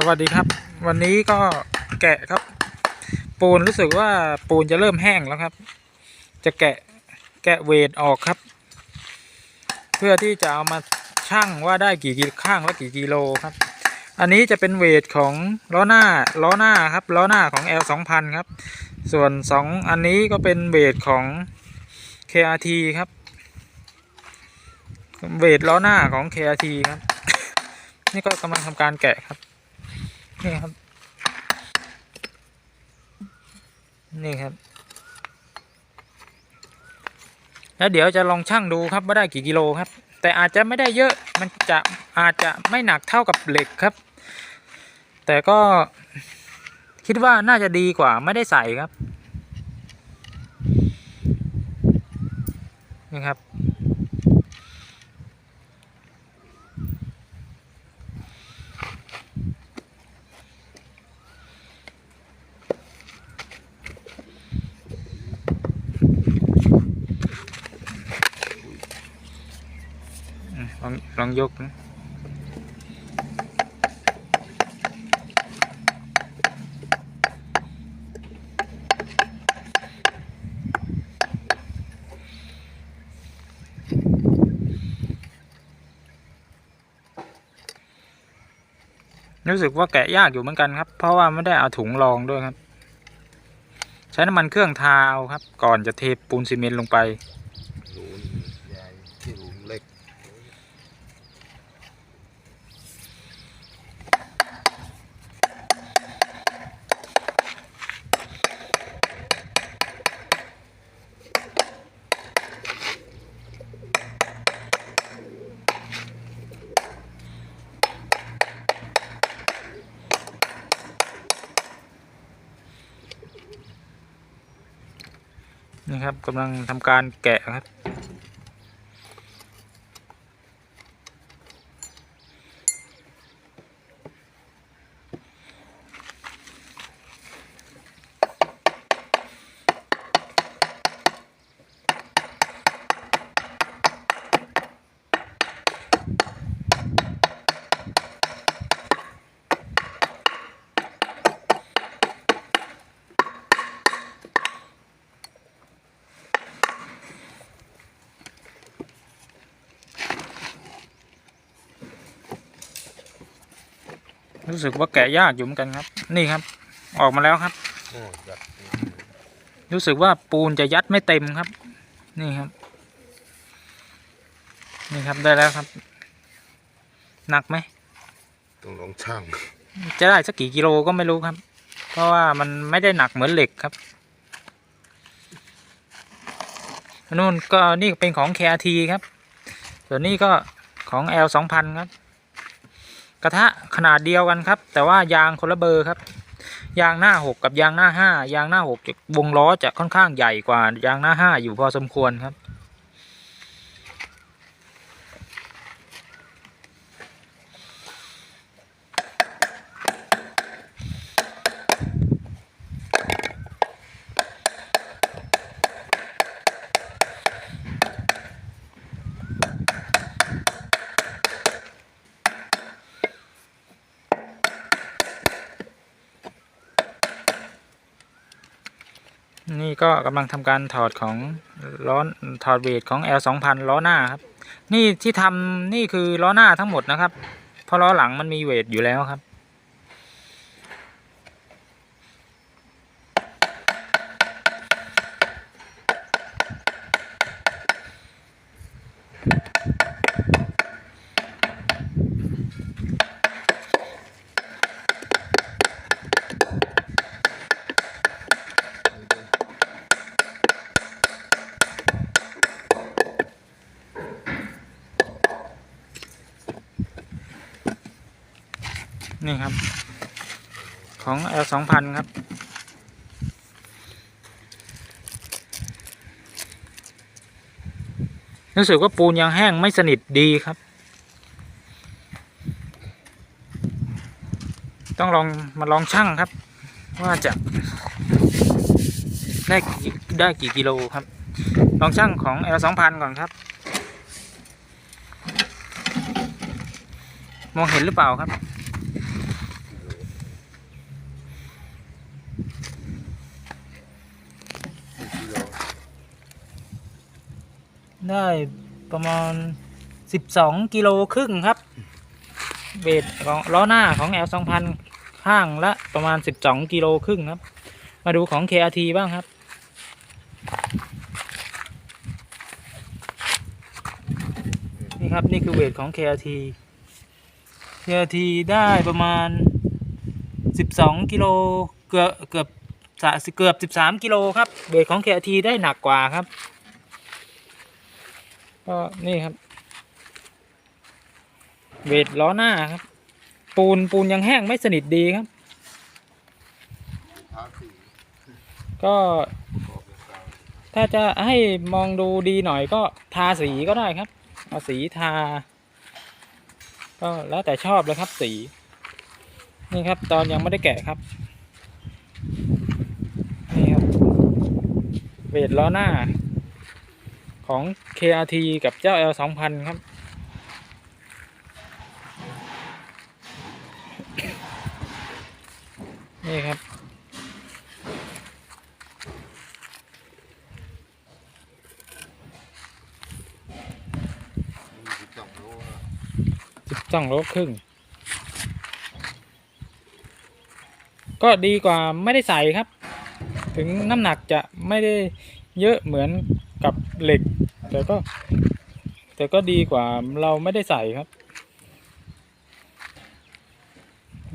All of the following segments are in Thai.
สวัสดีครับ วันนี้ก็แกะครับ ปูนรู้สึกว่าปูนจะเริ่มแห้งแล้วครับ จะแกะแกะเวทออกครับ เพื่อที่จะเอามาชั่งว่าได้กี่กิโลข้างละกี่กิโลครับ อันนี้จะเป็นเวทของล้อหน้าล้อหน้าครับล้อหน้าของ L 2 0 0 0ครับ ส่วนสองอันนี้ก็เป็นเวทของ KRT ครับ เวทล้อหน้าของ KRT ครับนี่ก็กำลังทำการแกะครับ นี่ครับ นี่ครับ แล้วเดี๋ยวจะลองชั่งดูครับว่าได้กี่กิโลครับ แต่อาจจะไม่ได้เยอะมันจะอาจจะไม่หนักเท่ากับเหล็กครับ แต่ก็คิดว่าน่าจะดีกว่าไม่ได้ใส่ครับนี่ครับ ลองลองยกนะรู้สึกว่าแกะยากอยู่เหมือนกันครับ เพราะว่าไม่ได้เอาถุงรองด้วยครับ ใช้น้ำมันเครื่องทาเอาครับ ก่อนจะเทปูนซีเมนต์ลงไป รูนใหญ่ที่รูนเล็ก นี่ครับกำลังทำการแกะครับ รู้สึกว่าแกะยากอยู่เหมือนกันครับ นี่ครับ ออกมาแล้วครับโอ้ยัดรู้สึกว่าปูนจะยัดไม่เต็มครับ นี่ครับ นี่ครับได้แล้วครับ หนักไหมต้องลองช่าง จะได้สักกี่กิโลก็ไม่รู้ครับ เพราะว่ามันไม่ได้หนักเหมือนเหล็กครับนู่นก็นี่เป็นของ KRT ครับ ส่วนนี้ก็ของ L 2 0 0 0 ครับ กระทะขนาดเดียวกันครับ แต่ว่ายางคนละเบอร์ครับ ยางหน้าหกกับยางหน้าห้ายางหน้าหกจะวงล้อจะค่อนข้างใหญ่กว่ายางหน้าห้าอยู่พอสมควรครับ นี่ก็กำลังทำการถอดของล้อถอดเวทของ L 2 0 0 0ล้อหน้าครับ นี่ที่ทำนี่คือล้อหน้าทั้งหมดนะครับ เพราะล้อหลังมันมีเวทอยู่แล้วครับ นี่ครับ ของ L 2 0 0 0ครับ รู้สึกว่าปูนยังแห้งไม่สนิทดีครับ ต้องลองมาลองชั่งครับ ว่าจะได้ได้กี่กิโลครับ ลองชั่งของ L 2 0 0 0ก่อนครับ มองเห็นหรือเปล่าครับ ได้ประมาณ 12 กิโลครึ่งครับ เบสของล้อหน้าของ L 2000ข้างละประมาณ 12 กิโลครึ่งครับ มาดูของ KRT บ้างครับนี่ครับ นี่คือเวทของ KRT KRT ได้ประมาณ 12 กิโลเกือบเกือบเกือบ 13 กิโลครับ เวทของ KRT ได้หนักกว่าครับ ก็นี่ครับ เวทล้อหน้าครับ ปูนปูนยังแห้งไม่สนิทดีครับ ก็ถ้าจะให้มองดูดีหน่อยก็ทาสีก็ได้ครับเอาสีทา ก็แล้วแต่ชอบเลยครับสี นี่ครับ ตอนยังไม่ได้แกะครับ นี่ครับ เวทล้อหน้า ของ KRT กับเจ้า L 2000ครับ นี่ครับ สิบสองโลครึ่ง ก็ดีกว่าไม่ได้ใส่ครับ ถึงน้ำหนักจะไม่ได้เยอะเหมือน กับเหล็ก แต่ก็ แต่ก็ดีกว่าเราไม่ได้ใส่ครับ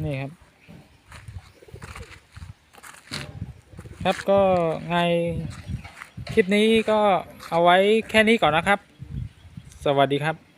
นี่ครับ ครับก็ไงคลิปนี้ก็เอาไว้แค่นี้ก่อนนะครับ สวัสดีครับ